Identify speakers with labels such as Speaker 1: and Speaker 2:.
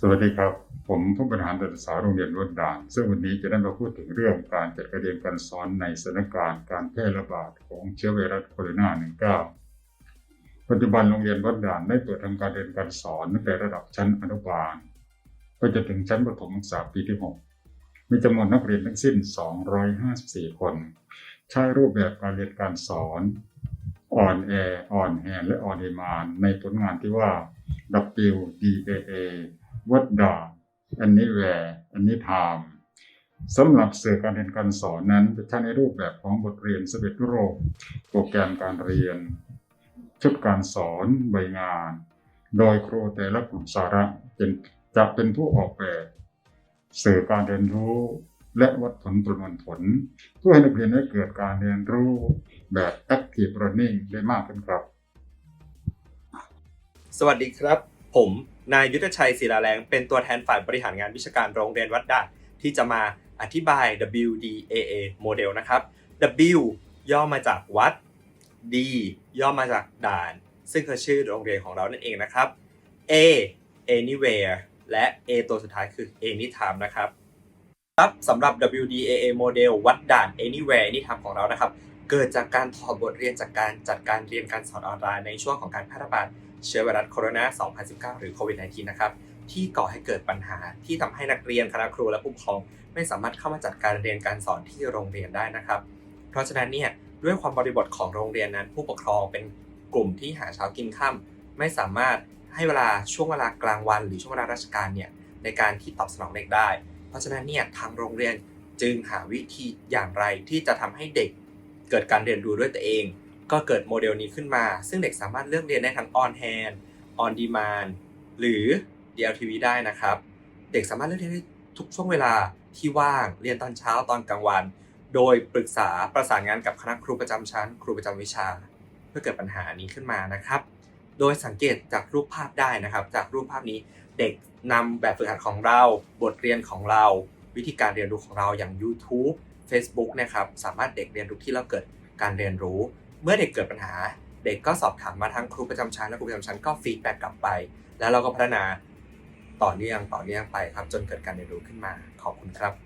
Speaker 1: สวัสดีครับ ผมผู้บริหารการศึกษาโรงเรียนวัดด่าน ซึ่งวันนี้จะได้มาพูดถึงเรื่องการจัดการเรียนการสอนในสถานการณ์การแพร่ระบาดของเชื้อไวรัสโคโรนา19 ปัจจุบันโรงเรียนวัดด่านได้เปิดทำการเรียนการสอนตั้งแต่ระดับชั้นอนุบาลไปจนถึงชั้นประถมศึกษาปีที่ 6 มีจำนวนนักเรียนทั้งสิ้น 254 คน ใช้รูปแบบการเรียนการสอนออนแอร์ออนแฮนและออนดีมานในผลงานที่ว่า WDAA วัดดา Anywhere Anytime สำหรับสื่อการเรียนการสอนนั้นจะใช้ในรูปแบบของบทเรียนสเบ็ดโรโปรแกรมการเรียน ชุดการสอนใบงาน โดยครูแต่ละกลุ่มสาระเป็นจะเป็นผู้ออกแบบสื่อการเรียนรู้และวัดผลประมวลผล เพื่อให้นักเรียนได้เกิดการเรียนรู้แบบ active learning ได้มากขึ้นครับ
Speaker 2: สวัสดีครับ ผม นายยุทธชัยศิลาแรง เป็นตัวแทนฝ่ายบริหารงานวิชาการโรงเรียนวัดด่านที่จะมาอธิบาย WDAA โมเดลนะครับ W ย่อมาจากวัด D ย่อมาจากด่าน ซึ่งคือชื่อโรงเรียนของเรานั่นเองนะครับ A anywhere และ A ตัวสุดท้ายคือ anytime นะครับครับสำหรับ WDAA โมเดลวัดด่าน anywhere anytime ของเรานะครับ เกิดจากการถอดบทเรียนจากการจัดการเรียนการสอนออนไลน์ในช่วงของการแพร่ระบาด เชื้อไวรัสโคโรนา 2019 หรือโควิด -19 นะครับที่ก่อให้เกิดปัญหาที่ทำให้นักเรียนคณะครูและผู้ปกครอง ไม่สามารถเข้ามาจัดการเรียนการสอนที่โรงเรียนได้นะครับ เพราะฉะนั้นเนี่ยด้วยความบริบทของโรงเรียนนั้น ผู้ปกครองเป็นกลุ่มที่หาเช้ากินค่ำไม่สามารถให้เวลาช่วงเวลากลางวัน หรือช่วงเวลาราชการเนี่ยในการที่ตอบสนองเด็กได้ เพราะฉะนั้นเนี่ยทางโรงเรียนจึงหาวิธีอย่างไรที่จะทำให้เด็กเกิดการเรียนรู้ด้วยตัวเอง ก็เกิดโมเดลนี้ขึ้นมา ซึ่งเด็กสามารถเลือกเรียนได้ทั้ง on hand on demand หรือ DLTV ได้นะครับ เด็กสามารถเลือกเรียนได้ทุกช่วงเวลาที่ว่าง เรียนตอนเช้าตอนกลางวัน โดยปรึกษาประสานงานกับคณะครูประจำชั้น ครูประจำวิชา เพื่อเกิดปัญหานี้ขึ้นมานะครับ โดยสังเกตจากรูปภาพได้นะครับ จากรูปภาพนี้เด็กนำแบบฝึกหัดของเรา บทเรียนของเรา วิธีการเรียนรู้ของเราอย่าง YouTube Facebook นะครับ สามารถเด็กเรียนรู้ที่เราเกิดการเรียนรู้ เมื่อเด็กเกิดปัญหา เด็กก็สอบถามมาทั้งครูประจำชั้นและครูประจำชั้นก็ฟีดแบ็กกลับไป แล้วเราก็พัฒนาต่อเนื่องต่อเนื่องไปครับ จนเกิดการเรียนรู้ขึ้นมาขอบคุณครับ